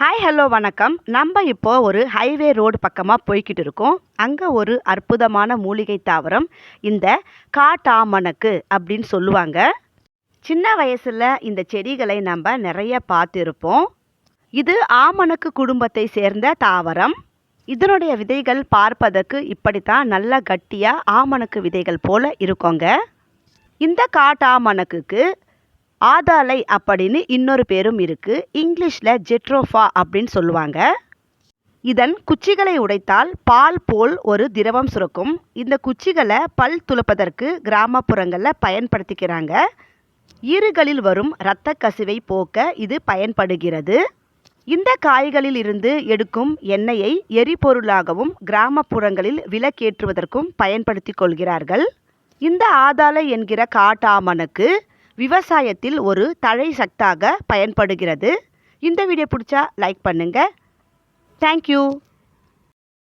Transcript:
Hi hello வணக்கம். நம்ம இப்போ ஒரு ஹைவே ரோடு பக்கமாக போய்கிட்டு இருக்கோம். அங்கே ஒரு அற்புதமான மூலிகை தாவரம் இந்த காட்டாமணக்கு அப்படின்னு சொல்லுவாங்க. சின்ன வயசில் இந்த செடிகளை நம்ம நிறைய பார்த்துருப்போம். இது ஆமணக்கு குடும்பத்தை சேர்ந்த தாவரம். இதனுடைய விதைகள் பார்ப்பதற்கு இப்படித்தான் நல்ல கட்டியாக ஆமணக்கு விதைகள் போல இருக்கோங்க. இந்த காட்டாமணக்குக்கு ஆதாலை அப்படின்னு இன்னொரு பேரும் இருக்குது இங்கிலீஷில் ஜெட்ரோஃபா அப்படின்னு சொல்லுவாங்க. இதன் குச்சிகளை உடைத்தால் பால் போல் ஒரு திரவம் சுரக்கும். இந்த குச்சிகளை பல் துளப்பதற்கு கிராமப்புறங்களில் பயன்படுத்திக்கிறாங்க. ஈறுகளில் வரும் இரத்த கசிவை போக்க இது பயன்படுகிறது. இந்த காய்களில் இருந்து எடுக்கும் எண்ணெயை எரிபொருளாகவும் கிராமப்புறங்களில் விலக்கேற்றுவதற்கும் பயன்படுத்தி கொள்கிறார்கள். இந்த ஆதாலை என்கிற காட்டாமனுக்கு விவசாயத்தில் ஒரு தழை சத்தாக பயன்படுகிறது. இந்த வீடியோ பிடிச்சா லைக் பண்ணுங்கள் தேங்க்யூ